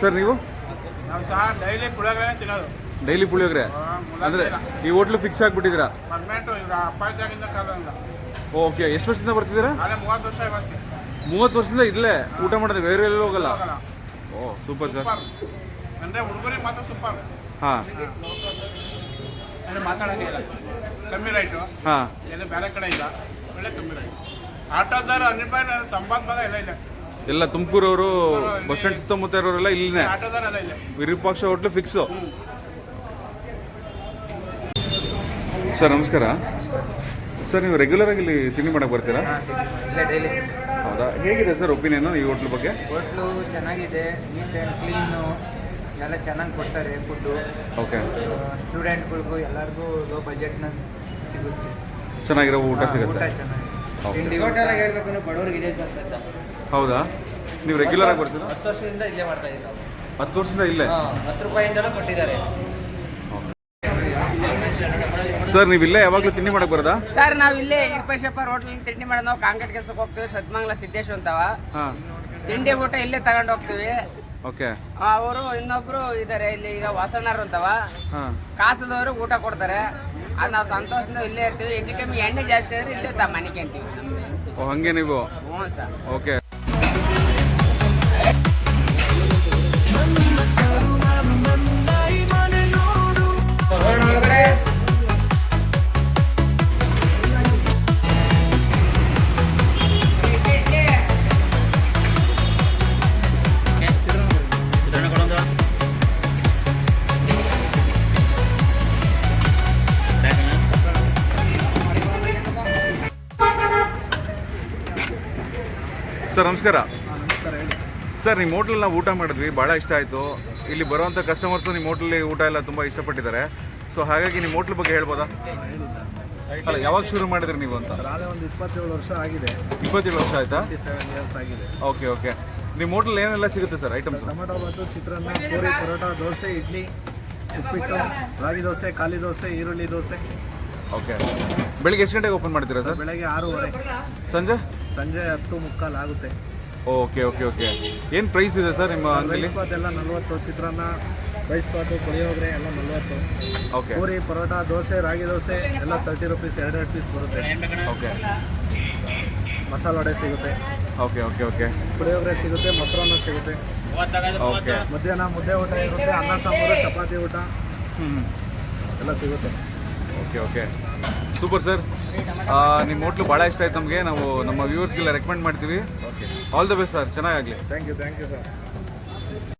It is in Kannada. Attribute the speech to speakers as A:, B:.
A: ಸರ್ ನೀವು?
B: ನಾವು ಸಹ ಡೈಲಿ ಪುಳಿಯೋಗರೆ ತಿನ್ನೋದು.
A: ಡೈಲಿ ಪುಳಿಯೋಗರೆ? ಅಂದರೆ ಈ ಹೋಟ್ಲು ಫಿಕ್ಸ್ ಆಗಿಬಿಟ್ಟಿದ್ದೀರಾ?
B: ಪರ್ಮನೆಂಟು ಇವ್ರ ಅಪ್ಪಾಜಿಯಾಗಿಂದ ಕಾಲದಿಂದ
A: ಓಕೆ ಎಷ್ಟು ವರ್ಷದಿಂದ ಬರ್ತಿದ್ದೀರಾ?
B: ಅಲ್ಲೇ ಮೂವತ್ತು ವರ್ಷ ಇವತ್ತು.
A: ಮೂವತ್ತು ವರ್ಷದಿಂದ ಇಲ್ಲೇ ಊಟ ಮಾಡೋದು ಬೇರೆ ಎಲ್ಲೂ ಹೋಗಲ್ಲ? ಓ ಸೂಪರ್ ಸರ್
B: ಅಂದರೆ ಹುಡುಗರಿಗೆ ಮಾತ್ರ ಸೂಪರ್
A: ಹಾಂ.
B: ಮಾತಾಡೋಂಗೆ ಇಲ್ಲ. ಕಮ್ಮಿ ರೈಟು
A: ಹಾಂ.
B: ಎಲ್ಲ ಬೇರೆ ಕಡೆ ಇಲ್ಲ. ಒಳ್ಳೆ ಕಮ್ಮಿ ರೈಟ್ ಆಟೋದಾರ ಹನ್ನೆರಡು ರೂಪಾಯಿ ತೊಂಬತ್ತು ಭಾಗ ಎಲ್ಲ ಇಲ್ಲ.
A: ಎಲ್ಲ ತುಮಕೂರವರು ಬಸ್ ಸ್ಟ್ಯಾಂಡ್ ಸುತ್ತಮುತ್ತ ಇರೋರೆಲ್ಲ ಇಲ್ಲೇ ವಿರೂಪಾಕ್ಷ ಹೋಟ್ಲು ಫಿಕ್ಸು ಸರ್ ನಮಸ್ಕಾರ. ಸರ್ ನೀವು ರೆಗ್ಯುಲರ್ ಆಗಿ ಇಲ್ಲಿ ತಿಂಡಿ ಮಾಡಕ್ಕೆ ಬರ್ತೀರಾ?
C: ಇಲ್ಲ ಡೈಲಿ
A: ಹೌದಾ? ಹೇಗಿದೆ ಸರ್ ಒಪಿನಿಯನ್ ಈ ಹೋಟ್ಲ್ ಬಗ್ಗೆ?
C: ಹೋಟ್ಲು ಚೆನ್ನಾಗಿದೆ ನೀಟ್ ಆ್ಯಂಡ್ ಕ್ಲೀನು ಎಲ್ಲ ಚೆನ್ನಾಗಿ ಕೊಡ್ತಾರೆ ಫುಡ್ಡು
A: ಓಕೆ
C: ಸ್ಟೂಡೆಂಟ್ಗಳಿಗೂ ಎಲ್ಲರಿಗೂ ಲೋ ಬಜೆಟ್ನ ಸಿಗುತ್ತೆ.
A: ಚೆನ್ನಾಗಿರೋ ಊಟ ಸಿಗುತ್ತೆ.
C: ಟೋಟಲ್ ಆಗಿ ಹೇಳ್ಬೇಕು ಅಂದ್ರೆ ಬಡವ್ರಿಗೆ ಇದೆ ಸರ್ ಸದ್ಯ
A: ಹೌದಾ? ನೀವು ರೆಗ್ಯುಲರ್ ಆಗಿ ಬರ್ತೀರಾ
C: ಹತ್ತು ವರ್ಷದಿಂದ ಇಲ್ಲೇ ಮಾಡ್ತಾ ಇದ್ದೀವಿ ನಾವು.
A: ಹತ್ತು ವರ್ಷದಿಂದ ಇಲ್ಲೇ?
C: ಹಾಂ ಹತ್ತು ರೂಪಾಯಿಂದಲೂ ಕೊಟ್ಟಿದ್ದಾರೆ.
A: ಸರ್ ನೀವು ಇಲ್ಲೇ ಯಾವಾಗಲೂ ತಿಂಡಿ ಮಾಡಕ್ಕೆ ಬರೋದಾ?
D: ಸರ್ ನಾವು ಇಲ್ಲೇ ಇರ್ಪೇಶಪ್ಪರ್ ಹೋಟೆಲ್ ತಿಂಡಿ ಮಾಡೋದು. ನಾವು ಕಾಂಕ್ರೀಟ್ ಕೆಲ್ಸಕ್ಕೆ ಹೋಗ್ತೀವಿ ಸದ್ಮಂಗ್ಲ ಸಿದ್ದೇಶ್ ಅಂತವ.
A: ಹಾಂ.
D: ತಿಂಡಿ ಊಟ ಇಲ್ಲೇ ತಗೊಂಡ್ ಹೋಗ್ತೀವಿ.
A: ಓಕೆ.
D: ಅವರು ಇನ್ನೊಬ್ರು ಇದಾರೆ ಇಲ್ಲಿ ಈಗ ವಾಸಣ್ಣರು ಅಂತವ.
A: ಹಾಂ.
D: ಕಾಸದವರು ಊಟ ಕೊಡ್ತಾರೆ. ಅದು ನಾವು ಸಂತೋಷದಿಂದ ಇಲ್ಲೇ ಇರ್ತೀವಿ. ಹೆಚ್ಚು ಕಮ್ಮಿ ಎಣ್ಣೆ ಜಾಸ್ತಿ ಆದ್ರೆ ಇಲ್ಲೇ ತಮ್ಮ ಮನೆಗೆ ಅಂತೀವಿ. ನಮ್ದು
A: ಓ ಹಾಗೆ ನೀವು?
D: ಹ್ಞೂ ಸರ್.
A: ಓಕೆ ಸರ್ ನಮಸ್ಕಾರ. ಸರ್ ನಿಮ್ಮ ಹೋಟ್ಲಲ್ಲಿ ನಾವು ಊಟ ಮಾಡಿದ್ವಿ ಭಾಳ ಇಷ್ಟ ಆಯಿತು. ಇಲ್ಲಿ ಬರುವಂಥ ಕಸ್ಟಮರ್ಸು ನಿಮ್ಮ ಹೋಟ್ಲಲ್ಲಿ ಊಟ ಎಲ್ಲ ತುಂಬ ಇಷ್ಟಪಟ್ಟಿದ್ದಾರೆ. ಸೊ ಹಾಗಾಗಿ ನಿಮ್ಮ ಹೋಟ್ಲ್ ಬಗ್ಗೆ ಹೇಳ್ಬೋದಾ? ಅಲ್ಲ ಯಾವಾಗ ಶುರು ಮಾಡಿದ್ರಿ ನೀವು ಅಂತ?
E: ಒಂದು ಇಪ್ಪತ್ತೇಳು ವರ್ಷ ಆಗಿದೆ.
A: ಇಪ್ಪತ್ತೇಳು ವರ್ಷ ಆಯ್ತಾ?
E: ಸೆವೆನ್ ಇಯರ್ಸ್ ಆಗಿದೆ.
A: ಓಕೆ ಓಕೆ ನಿಮ್ಮ ಹೋಟ್ಲಲ್ಲಿ ಏನೆಲ್ಲ ಸಿಗುತ್ತೆ ಸರ್ ಐಟಮ್ಸ್
E: ಟೊಮೆಟೊ ಬಾತು ಚಿತ್ರಾನ್ನ ಪೂರಿ ಪರೋಟ ದೋಸೆ ಇಡ್ಲಿ ಉಪ್ಪಿಟ್ಟು ರಾಗಿ ದೋಸೆ ಖಾಲಿ ದೋಸೆ ಈರುಳ್ಳಿ ದೋಸೆ.
A: ಓಕೆ ಬೆಳಿಗ್ಗೆ ಎಷ್ಟು ಗಂಟೆಗೆ ಓಪನ್ ಮಾಡ್ತೀರಾ ಸರ್?
E: ಬೆಳಗ್ಗೆ ಆರೂವರೆ.
A: ಸಂಜೆ?
E: ಸಂಜೆ ಹತ್ತು ಮುಕ್ಕಾಲು ಆಗುತ್ತೆ.
A: Okay okay okay. ಏನು ಪ್ರೈಸ್ ಇದೆ ಸರ್ ನಿಮ್ಮ ಅಂಗಡಿಲಿ?
E: ರೈಸ್ ಬಾತ್ ಎಲ್ಲ ನಲ್ವತ್ತು ಚಿತ್ರಾನ್ನ ರೈಸ್ ಬಾತು ಪುಳಿಯೋಗರೆ ಎಲ್ಲ ನಲ್ವತ್ತು.
A: ಓಕೆ.
E: ಪೂರಿ ಪರೋಟ ದೋಸೆ ರಾಗಿ ದೋಸೆ ಎಲ್ಲ ತರ್ಟಿ ರುಪೀಸ್ ಎರಡೆರಡು ಪೀಸ್ ಬರುತ್ತೆ.
A: ಓಕೆ.
E: ಮಸಾಲ ವಡೆ ಸಿಗುತ್ತೆ.
A: Okay okay okay.
E: ಪುಳಿಯೋಗರೆ ಸಿಗುತ್ತೆ ಮೊಸರನ್ನ ಸಿಗುತ್ತೆ.
A: ಓಕೆ.
E: ಮಧ್ಯಾಹ್ನ ಮುದ್ದೆ ಊಟ ಇರುತ್ತೆ ಅನ್ನ ಸಾಂಬಾರು ಚಪಾತಿ ಊಟ.
A: ಹ್ಞೂ
E: ಎಲ್ಲ ಸಿಗುತ್ತೆ.
A: ಓಕೆ ಓಕೆ ಸೂಪರ್ ಸರ್ ನಿಮ್ಮ ಹೋಟ್ಲು ಭಾಳ ಇಷ್ಟ ಆಯ್ತು ನಮಗೆ. ನಾವು ನಮ್ಮ ವ್ಯೂವರ್ಸ್ಗೆಲ್ಲ ರೆಕಮೆಂಡ್ ಮಾಡ್ತೀವಿ. All the best sir ಚೆನ್ನಾಗಾಗಲಿ
E: thank you thank you sir